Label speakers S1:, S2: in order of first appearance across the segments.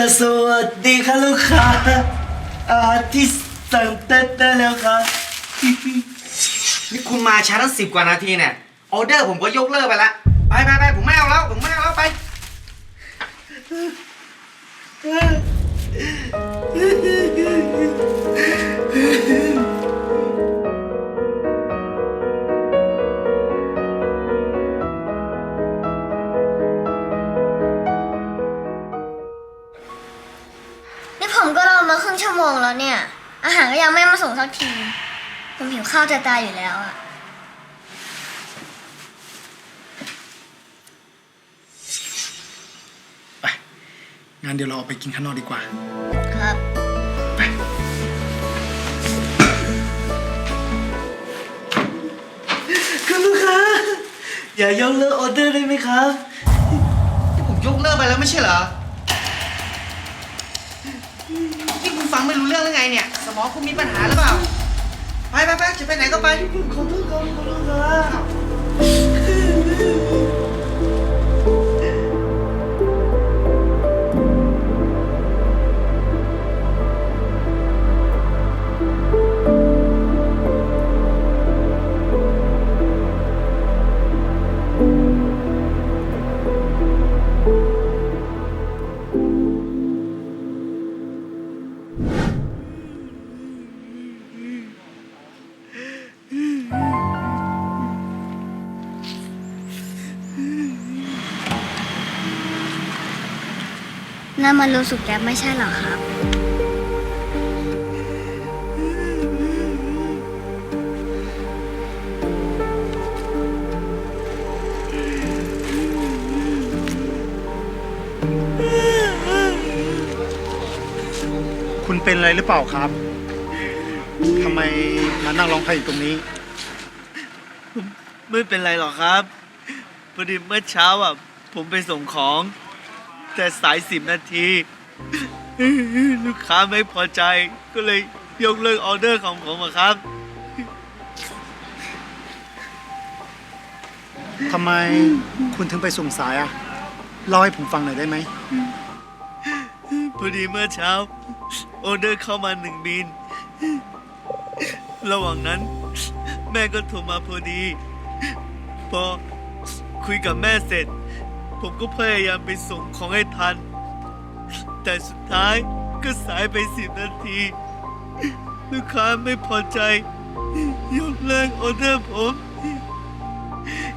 S1: สวัสดีครับลูกค้าอาที่สั่งเต้นได้แล้วครับ
S2: นี่คุณมาช้าตั้งสิบกว่านาทีเนี่ยออเดอร์ผมก็ยกเลิกไปละไปไปไปผมไม่เอาแล้ว ผมไม่เอาแล้วไป
S3: อาหารก็ยังไม่มาส่งสักที ผมหิวข้าวจะตายอยู่แล้วอะ
S4: งั้นเดี๋ยวเราออกไปกินข้างนอกดีกว่า
S3: ครับ
S1: คุณลูกค้าอย่ายกเลิกออเดอร์ได้ไหมครับ
S2: ที่ผมยกเลิกไปแล้วไม่ใช่เหรอที่คุณฟัง ไม่รู้เรื่องหรือไงเนี่ย สมองคุณมีปัญหาหรือเปล่า ไปไปไปจะไปไหนก็ไป
S1: ขอโทษครับคุณลูกค้า
S3: นั่นมันรู้สึกแก๊ปไม่ใช่เหรอครับ
S4: คุณเป็นอะไรหรือเปล่าครับ ทำไมมานั่งร้องไห้อยู่ตรงนี้
S1: ไม่เป็นไรหรอกครับพอดีเมื่อเช้าอะผมไปส่งของ แต่สายสิบนาที ลูกค้าไม่พอใจก็เลยยกเลิกออเดอร์ของผมอะครับ
S4: ทำไมคุณถึงไปส่งสายอะเล่าให้ผมฟังหน่อยได้ไหม
S1: พอดีเมื่อเช้า ออเดอร์เข้ามาหนึ่งบิน ระหว่างนั้น แม่ก็โทรมาพอดี พอคุยกับแม่เสร็จ ผมก็พยายามไปส่งของให้ทัน แต่สุดท้ายก็สายไปสิบนาที ลูกค้าไม่พอใจ ยกเลิกออเดอร์ผม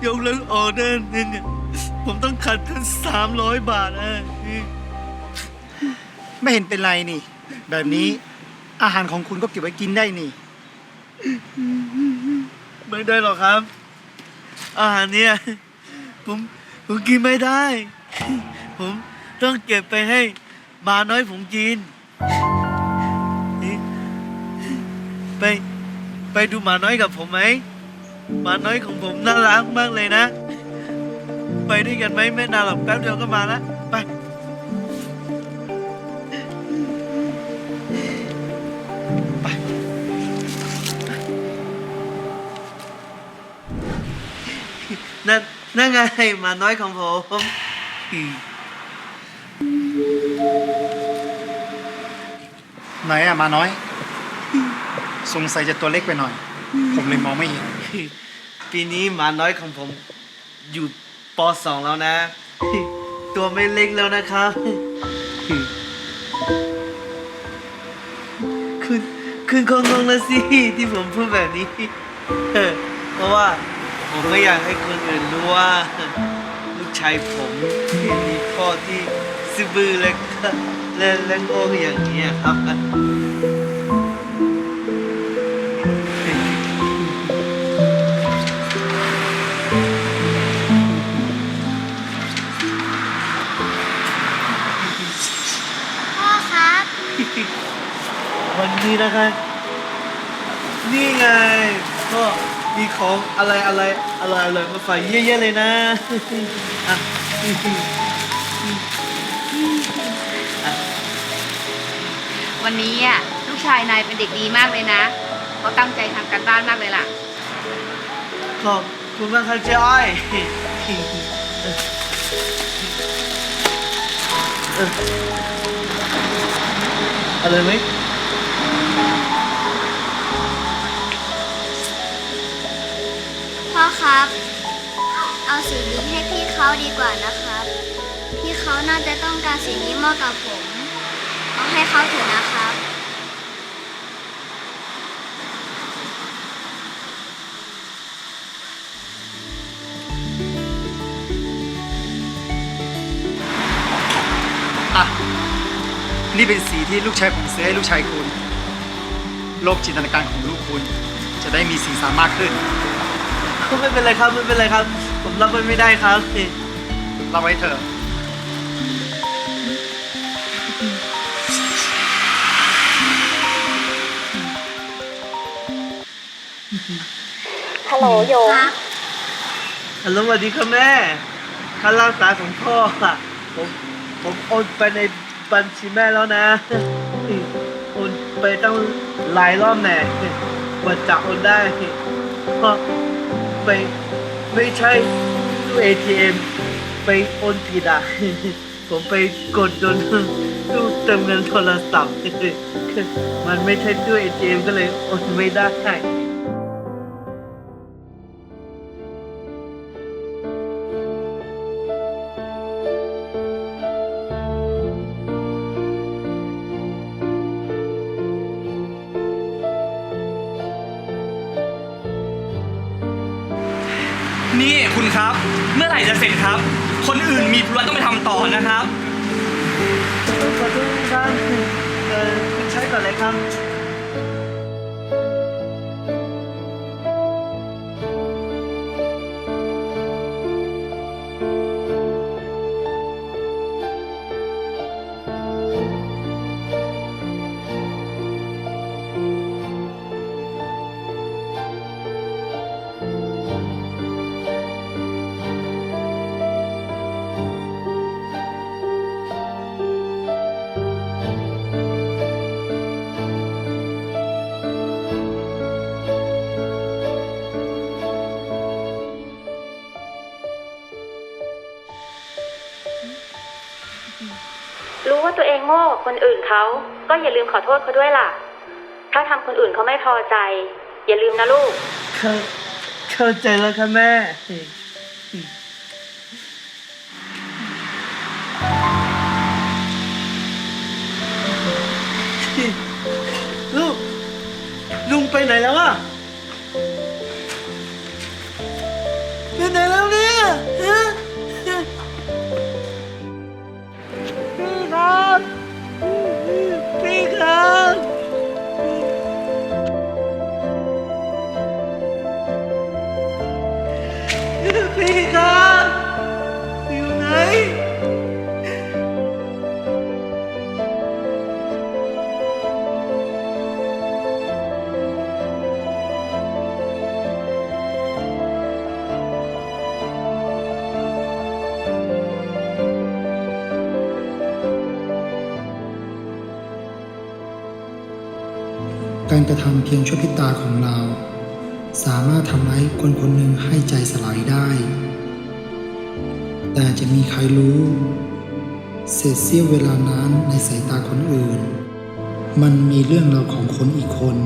S1: ยกเลิกออเดอร์หนึ่งอะผมต้องขาดทุนสามร้อยบาทอะ
S4: ไม่เห็นเป็นไรนี่ แบบนี้อาหารของคุณก็เก็บไว้กินได้นี่
S1: ไม่ได้หรอกครับ อาหารเนี่ยผม ผมกินไม่ได้ ผมต้องเก็บไปให้หมาน้อยผมกินนี่ไปไปดูหมาน้อยกับผมไหมหมาน้อยของผมน่ารักมากเลยนะ ไปด้วยกันไหมไม่นานหรอกแป๊บเดียวก็มาล้วไปนั่น นั่นไงหมาน้อยของผม
S4: ไหนอะมาน้อย สงสัยจะตัวเล็กไปหน่อย ผมเลยมองไม่เห็น
S1: ปีนี้หมาน้อยของผม อยู่ปสองแล้วนะ ตัวไม่เล็กแล้วนะครับ คุณ คุณคงงงแล้วสิ ที่ผมพูดแบบนี้ เพราะว่า ผมก็อยากให้คนอื่นรู้ว่า ลูกชายผมมีพ่อที่ซื่อบื้อและก็และและโง่อย่างนี้ครับ มีของอะไรอะไรอะไรอะไรมาฝากเยอะๆเลยนะอะ
S5: วันนี้อะลูกชายนายเป็นเด็กดีมากเลยนะเขาตั้งใจทำการบ้านมากเลยล่ะ
S1: ขอบคุณมากครับเจ้อ้อยเอออะไรไหม
S3: ครับ เอาสีนี้ให้พี่เขาดีกว่านะครับ พี่เขาน่าจะต้องการสีนี้มากกว่าผม เอาให้เขาเถอะนะครับ
S4: อะ นี่เป็นสีที่ลูกชายผมซื้อให้ลูกชายคุณ โลกจินตนาการของลูกคุณ จะได้มีสีสันมากขึ้น
S1: ไม่เป็นไรครับไม่เป็นไรครับ ผมรับมันไม่ได้ครับ
S4: เราไว้เถอะ
S3: ฮัลโหลโยม
S1: ฮัลโหลสวัสดีครับแม่ค่ารักษาของพ่ออะผมผมโอนไปในบัญชีแม่แล้วนะโอนไปตั้งหลายรอบแน่กว่าจะโอนได้เพราะ ไปไม่ใช่ตู้ ATM ไปโอนผิดอะ ผมไปกดจนตู้เติมเงินโทรศัพท์ มันไม่ใช่ตู้ ATM ก็เลยโอนไม่ได้
S6: ครับ เมื่อไหร่จะเสร็จครับ คนอื่นมีธุระต้องไปทำต่อนะครับ
S1: ขอโทษครับเออคุณใช้ก่อนเลยครับ
S7: รู้ว่าตัวเองโง่คนอื่นเขาก็อย่าลืมขอโทษเขาด้วยล่ะ ถ้าทำคนอื่นเขาไม่พอใจ อย่าลืมนะลูก
S1: เข้าเข้าใจแล้วค่ะแม่ กา
S8: รกระทำเพียงชั่วพิตาของเรา สามารถทำให้คนคนหนึ่งให้ใจสลายได้ แต่จะมีใครรู้เศษเสี้ยวเวลานั้นในสายตาคนอื่น มันมีเรื่องราวของคนอีกคน